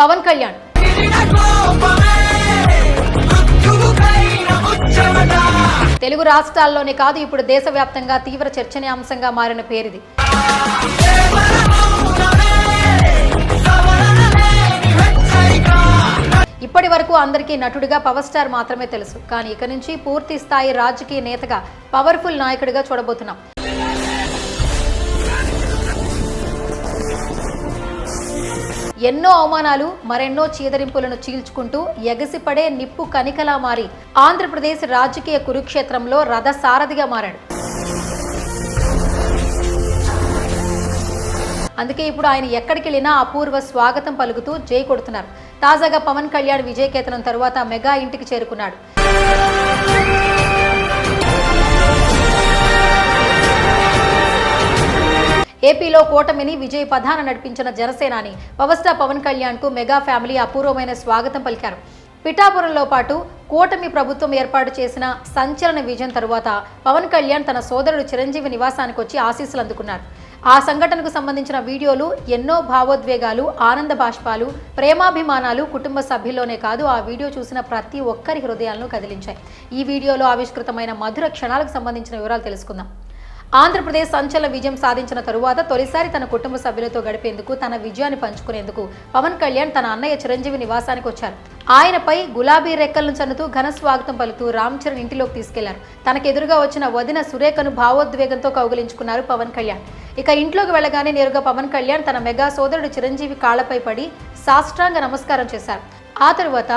పవన్ కళ్యాణ్. తెలుగు రాష్ట్రాల్లోనే కాదు ఇప్పుడు దేశవ్యాప్తంగా తీవ్ర చర్చనీయాంశంగా మారిన పేరిది. ఇప్పటి వరకు అందరికీ నటుడిగా పవర్ స్టార్ మాత్రమే తెలుసు. కానీ ఇక నుంచి పూర్తి స్థాయి రాజకీయ నేతగా పవర్ఫుల్ నాయకుడిగా చూడబోతున్నాం. ఎన్నో అవమానాలు మరెన్నో చీదరింపులను చీల్చుకుంటూ ఎగసిపడే నిప్పు కనికలా మారి ఆంధ్రప్రదేశ్ రాజకీయ కురుక్షేత్రంలో రథసారథిగా మారాడు. అందుకే ఇప్పుడు ఆయన ఎక్కడికి వెళ్ళినా అపూర్వ స్వాగతం పలుకుతూ జై కొడుతున్నారు. తాజాగా పవన్ కళ్యాణ్ విజయకేతనం తరువాత మెగా ఇంటికి చేరుకున్నాడు. ఏపీలో కూటమిని విజయ్ ప్రధాన నడిపించిన జనసేనాని పవర్ స్టార్ పవన్ కళ్యాణ్కు మెగా ఫ్యామిలీ అపూర్వమైన స్వాగతం పలికారు. పిఠాపురంలో పాటు కూటమి ప్రభుత్వం ఏర్పాటు చేసిన సంచలన విజయం తరువాత పవన్ కళ్యాణ్ తన సోదరుడు చిరంజీవి నివాసానికి వచ్చి ఆశీస్సులు అందుకున్నారు. ఆ సంఘటనకు సంబంధించిన వీడియోలు ఎన్నో భావోద్వేగాలు ఆనంద బాష్పాలు ప్రేమాభిమానాలు కుటుంబ సభ్యుల్లోనే కాదు ఆ వీడియో చూసిన ప్రతి ఒక్కరి హృదయాలను కదిలించాయి. ఈ వీడియోలో ఆవిష్కృతమైన మధుర క్షణాలకు సంబంధించిన వివరాలు తెలుసుకుందాం. ఆంధ్రప్రదేశ్ సంచలన విజయం సాధించిన తరువాత తొలిసారి తన కుటుంబ సభ్యులతో గడిపేందుకు తన విజయాన్ని పంచుకునేందుకు పవన్ కళ్యాణ్ తన అన్నయ్య చిరంజీవి నివాసానికి వచ్చారు. ఆయనపై గులాబీ రెక్కలను చన్నుతూ ఘన స్వాగతం పలుతూ రామ్ చరణ్ ఇంటిలోకి తీసుకెళ్ళారు. తనకెదురుగా వచ్చిన వదిన సురేఖను భావోద్వేగంతో కౌగిలించుకున్నారు పవన్ కళ్యాణ్. ఇక ఇంట్లోకి వెళ్ళగానే నేరుగా పవన్ కళ్యాణ్ తన మెగా సోదరుడు చిరంజీవి కాళ్ళపై పడి సాష్టాంగ నమస్కారం చేశారు. ఆ తరువాత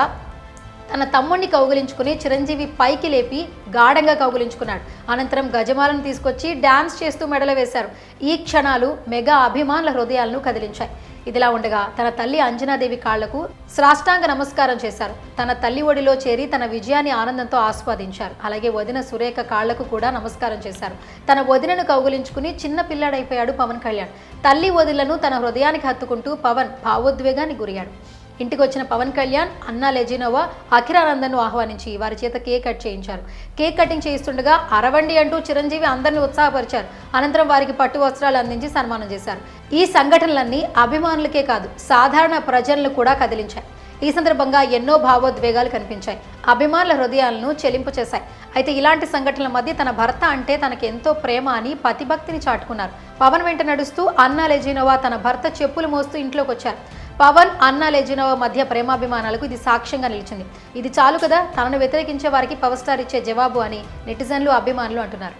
తన తమ్ముడిని కౌగిలించుకుని చిరంజీవి పైకి లేపి గాఢంగా కౌగిలించుకున్నాడు. అనంతరం గజమాలను తీసుకొచ్చి డాన్స్ చేస్తూ మెడలో వేశారు. ఈ క్షణాలు మెగా అభిమానుల హృదయాలను కదిలించాయి. ఇదిలా ఉండగా తన తల్లి అంజనాదేవి కాళ్ళకు శ్రాష్టాంగ నమస్కారం చేశారు. తన తల్లి ఒడిలో చేరి తన విజయాన్ని ఆనందంతో ఆస్వాదించారు. అలాగే వదిన సురేఖ కాళ్ళకు కూడా నమస్కారం చేశారు. తన వదినను కౌగులించుకుని చిన్న పిల్లాడైపోయాడు పవన్ కళ్యాణ్. తల్లి వదిలను తన హృదయానికి హత్తుకుంటూ పవన్ భావోద్వేగానికి గురయ్యాడు. ఇంటికి వచ్చిన పవన్ కళ్యాణ్ అన్నా లెజినోవా అఖిరానందన్ను ఆహ్వానించి వారి చేత కేక్ కట్ చేయించారు. కేక్ కటింగ్ చేయిస్తుండగా అరవండి అంటూ చిరంజీవి అందరిని ఉత్సాహపరిచారు. అనంతరం వారికి పట్టు వస్త్రాలు అందించి సన్మానం చేశారు. ఈ సంఘటనలన్నీ అభిమానులకే కాదు సాధారణ ప్రజలను కూడా కదిలించాయి. ఈ సందర్భంగా ఎన్నో భావోద్వేగాలు కనిపించాయి. అభిమానుల హృదయాలను చెలింపు చేశాయి. అయితే ఇలాంటి సంఘటనల మధ్య తన భర్త అంటే తనకి ఎంతో ప్రేమ అని పతిభక్తిని చాటుకున్నారు. పవన్ వెంట నడుస్తూ అన్నా లెజినోవా తన భర్త చెప్పులు మోస్తూ ఇంట్లోకి వచ్చారు పవన్ అన్న లెజినో మధ్య ప్రేమాభిమానాలకు ఇది సాక్ష్యంగా నిలిచింది. ఇది చాలు కదా తనను వ్యతిరేకించే వారికి పవర్ స్టార్ ఇచ్చే జవాబు అని నెటిజన్లు అభిమానులు అంటున్నారు.